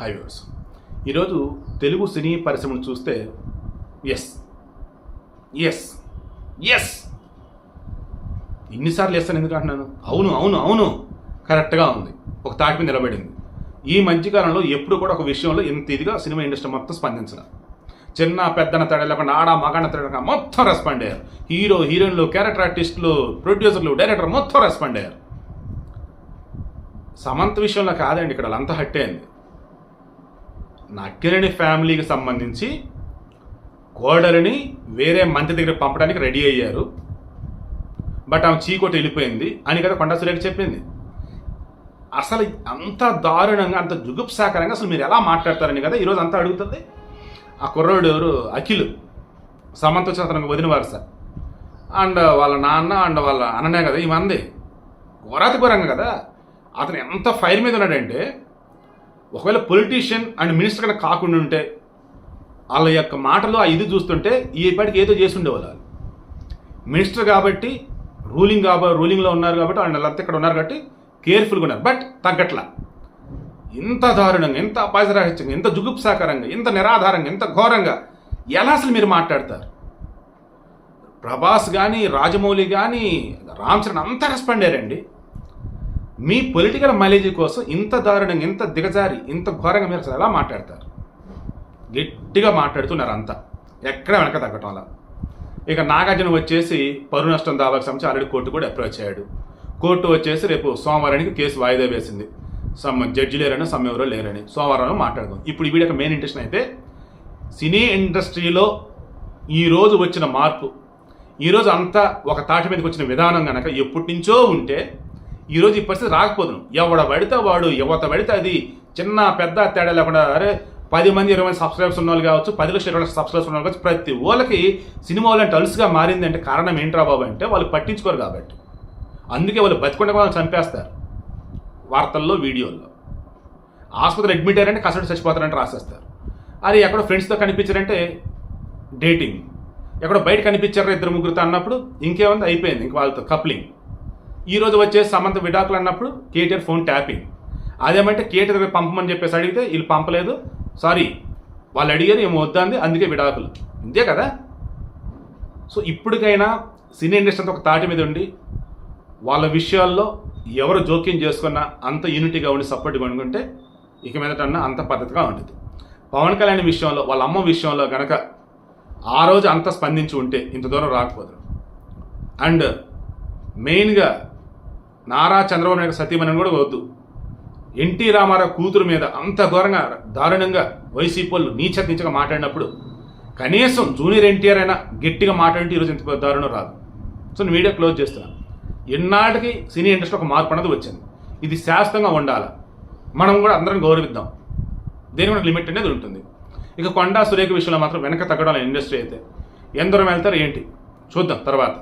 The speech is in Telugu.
హైవేస్ ఈరోజు తెలుగు సినీ పరిశ్రమను చూస్తే ఎస్ ఎస్ ఎస్ ఎన్నిసార్లు వేస్తాను ఎందుకు అంటున్నాను? అవును అవును అవును. కరెక్ట్గా ఉంది. ఒక తాటి మీద నిలబడింది. ఈ మధ్యకాలంలో ఎప్పుడు కూడా ఒక విషయంలో ఇంత ఇదిగా సినిమా ఇండస్ట్రీ మొత్తం స్పందించడం చిన్న పెద్దన తేడా లేకుండా ఆడ మగాన తేడా మొత్తం రెస్పాండ్ అయ్యారు. హీరో హీరోయిన్లు క్యారెక్టర్ ఆర్టిస్టులు ప్రొడ్యూసర్లు డైరెక్టర్ మొత్తం రెస్పాండ్ అయ్యారు. సమంత విషయంలో కాదండి ఇక్కడ అంతా హట్టే అయింది. నక్కిరణి ఫ్యామిలీకి సంబంధించి కోడలిని వేరే మంత్రి దగ్గర పంపడానికి రెడీ అయ్యారు. బట్ ఆమె చీకోటి వెళ్ళిపోయింది. అని కదా కొండా సురేఖ చెప్పింది. అసలు అంత దారుణంగా అంత జుగుప్సాకరంగా అసలు మీరు ఎలా మాట్లాడతారని కదా ఈరోజు అంతా అడుగుతుంది. ఆ కుర్రోడు ఎవరు? అఖిల్. సమంత వచ్చిన అతనికి వదిన వరుస. అండ్ వాళ్ళ నాన్న అండ్ వాళ్ళ అన్ననే కదా ఈ మంది ఘోరాతి ఘోరంగా కదా. అతను ఎంత ఫైర్ మీద ఉన్నాడంటే ఒకవేళ పొలిటీషియన్ అండ్ మినిస్టర్ కనుక కాకుండా ఉంటే వాళ్ళ యొక్క మాటలు ఆ ఇది చూస్తుంటే ఈ పాటికి ఏదో చేసి ఉండేవాళ్ళు వాళ్ళు. మినిస్టర్ కాబట్టి రూలింగ్ కాబట్టి రూలింగ్లో ఉన్నారు కాబట్టి వాళ్ళంతా ఇక్కడ ఉన్నారు కాబట్టి కేర్ఫుల్గా ఉన్నారు. బట్ తగ్గట్లా. ఇంత దారుణంగా ఇంత అపాయరహిత్యంగా ఇంత జుగుప్సాకరంగా ఇంత నిరాధారంగా ఇంత ఘోరంగా ఎలా అసలు మీరు మాట్లాడతారు? ప్రభాస్ కానీ రాజమౌళి కానీ రామ్ చరణ్ అంతా రెస్పాండ్ అయ్యారండి. మీ పొలిటికల్ మైలేజీ కోసం ఇంత దారుణంగా ఇంత దిగజారి ఇంత ఘోరంగా మీరు అసలు ఎలా మాట్లాడతారు? గట్టిగా మాట్లాడుతున్నారు అంతా. ఎక్కడ వెనక తగ్గటం అలా. ఇక నాగార్జున వచ్చేసి పరు నష్టం దావాకి సంబంధించి ఆల్రెడీ కోర్టు కూడా అప్రోచ్ అయ్యాడు కోర్టు వచ్చేసి రేపు సోమవారానికి కేసు వాయిదా వేసింది. సమ్ జడ్జి లేరని సమ్ ఎవరో లేరని. సోమవారం మాట్లాడుకుందాం. ఇప్పుడు ఈ వీడియో మెయిన్ ఇంట్రెస్ట్ అయితే సినీ ఇండస్ట్రీలో ఈరోజు వచ్చిన మార్పు. ఈరోజు అంతా ఒక తాటి మీదకి వచ్చిన విధానం కనుక ఎప్పటి నుంచో ఉంటే ఈరోజు ఈ పరిస్థితి రాకపోదును. ఎవడ పడితే వాడు ఎవత పడితే అది చిన్న పెద్ద తేడా లేకుండా అరే పది మంది ఇరవై మంది సబ్స్క్రైబర్స్ ఉన్న వాళ్ళు కావచ్చు పది లక్షల ఇరవై సబ్స్క్రైబర్స్ ఉన్న వాళ్ళు కావచ్చు ప్రతి వాళ్ళకి సినిమా టల్స్గా అలుసుగా మారింది అంటే కారణం ఏంట్రా బాబు అంటే వాళ్ళు పట్టించుకోరు కాబట్టి. అందుకే వాళ్ళు బతికుండా వాళ్ళని చంపేస్తారు. వార్తల్లో వీడియోల్లో. ఆసుపత్రి అడ్మిట్ అయ్యారంటే కసడు చచ్చిపోతారంటే రాసేస్తారు. అది ఎక్కడో ఫ్రెండ్స్తో కనిపించారంటే డేటింగ్ ఎక్కడో బయట కనిపించారు ఇద్దరు ముగ్గురుతో అన్నప్పుడు ఇంకేముంది? అయిపోయింది. ఇంక వాళ్ళతో కప్లింగ్ ఈ రోజు వచ్చే సమంత విడాకులు అన్నప్పుడు కేటీఆర్ ఫోన్ ట్యాపింగ్. అదేమంటే కేటీఆర్ దగ్గర పంపమని చెప్పేసి అడిగితే వీళ్ళు పంపలేదు. సారీ వాళ్ళు అడిగారు ఏమో వద్దంది అందుకే విడాకులు. ఇంతే కదా? సో ఇప్పటికైనా సినీ ఇండస్ట్రీ ఒక తాటి మీద ఉండి వాళ్ళ విషయాల్లో ఎవరు జోక్యం చేసుకున్నా అంత యూనిటీగా ఉండి సపోర్ట్గా అనుకుంటే ఇక మీదటన్నా అంత పద్ధతిగా ఉంటుంది పవన్ కళ్యాణ్ విషయంలో వాళ్ళ అమ్మ విషయంలో కనుక ఆ రోజు అంత స్పందించి ఉంటే ఇంత దూరం రాకపోదు అండ్ మెయిన్గా నారా చంద్రబాబు నాయుడు సతీమణి కూడా వద్దు. ఎన్టీ రామారావు కూతురు మీద అంత ఘోరంగా దారుణంగా వైసీపీ వాళ్ళు నీచ నీచగా మాట్లాడినప్పుడు కనీసం జూనియర్ ఎన్టీఆర్ అయినా గట్టిగా మాట్లాడితే ఈరోజు ఇంత దారుణం రాదు. సో నేను వీడియో క్లోజ్ చేస్తున్నాను ఎన్నాటికి సినీ ఇండస్ట్రీ ఒక మార్పు అన్నది వచ్చింది. ఇది శాశ్వతంగా ఉండాలి? మనం కూడా అందరం గౌరవిద్దాం. దేని కూడా లిమిట్ అనేది ఉంటుంది. ఇక కొండా సురేఖ విషయంలో మాత్రం వెనక తగ్గడం ఇండస్ట్రీ అయితే ఎందరం వెళ్తారు ఏంటి? చూద్దాం తర్వాత.